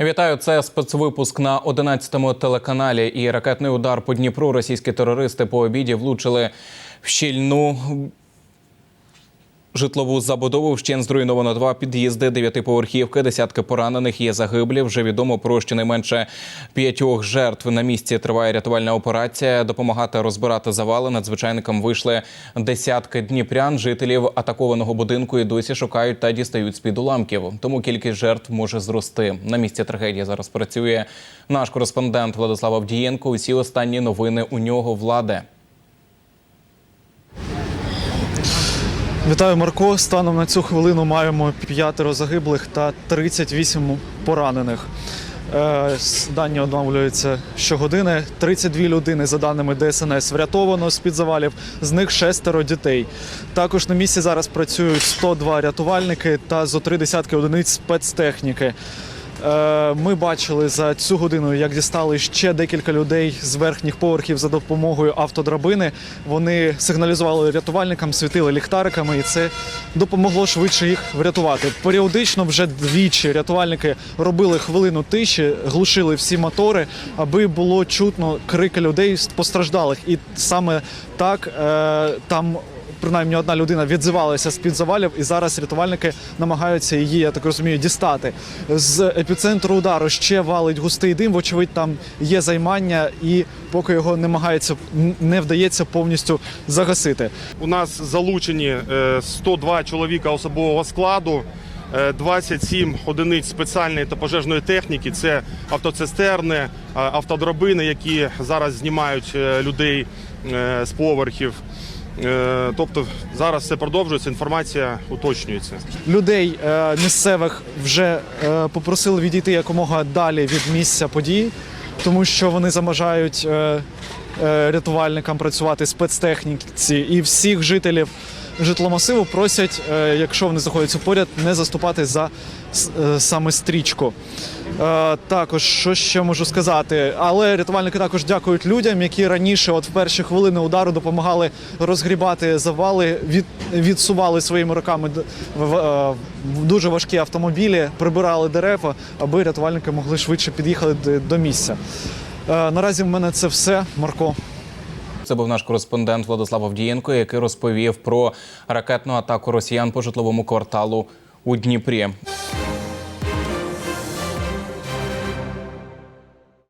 Вітаю, це спецвипуск на 11-му телеканалі. І ракетний удар по Дніпру. Російські терористи по обіді влучили в щільну житлову забудову. Вщен зруйновано два під'їзди, дев'ятиповерхівки, десятки поранених. Є загиблі. Вже відомо про щонайменше п'ятьох жертв. На місці триває рятувальна операція. Допомагати розбирати завали. Надзвичайникам вийшли десятки дніпрян. Жителів атакованого будинку і досі шукають та дістають з під уламків. Тому кількість жертв може зрости. На місці трагедії зараз працює наш кореспондент Владислав Авдієнко. Усі останні новини у нього влади. Вітаю, Марко. Станом на цю хвилину маємо п'ятеро загиблих та 38 поранених. Е, Дані оновлюються щогодини. 32 людини, за даними ДСНС, врятовано з-під завалів, з них шестеро дітей. Також на місці зараз працюють 102 рятувальники та зо три десятки одиниць спецтехніки. Е, Ми бачили за цю годину, як дістали ще декілька людей з верхніх поверхів за допомогою автодрабини. Вони сигналізували рятувальникам, світили ліхтариками, і це допомогло швидше їх врятувати. Періодично вже двічі рятувальники робили хвилину тиші, глушили всі мотори, аби було чутно крики людей постраждалих. І саме так е, там принаймні одна людина відзивалася з під завалів, і зараз рятувальники намагаються її, я так розумію, дістати. З епіцентру удару ще валить густий дим. Вочевидь, там є займання, і поки його намагається не вдається повністю загасити. У нас залучені е, 102 чоловіка особового складу, е, 27 одиниць спеціальної та пожежної техніки. Це автоцистерни, е, автодробини, які зараз знімають е, людей е, з поверхів. Е, Тобто зараз все продовжується, інформація уточнюється. Людей е, місцевих вже е, попросили відійти якомога далі від місця події, тому що вони заважають рятувальникам працювати спецтехніці, і всіх жителів житломасиву просять, е, якщо вони знаходяться поряд, не заступати за е, саме стрічку. Е, також що ще можу сказати, але рятувальники також дякують людям, які раніше, от в перші хвилини удару, допомагали розгрібати завали, від, відсували своїми руками е, в дуже важкі автомобілі, прибирали дерева, аби рятувальники могли швидше під'їхати до місця. Е, наразі в мене це все, Марко. Це був наш кореспондент Владислав Авдієнко, який розповів про ракетну атаку росіян по житловому кварталу у Дніпрі.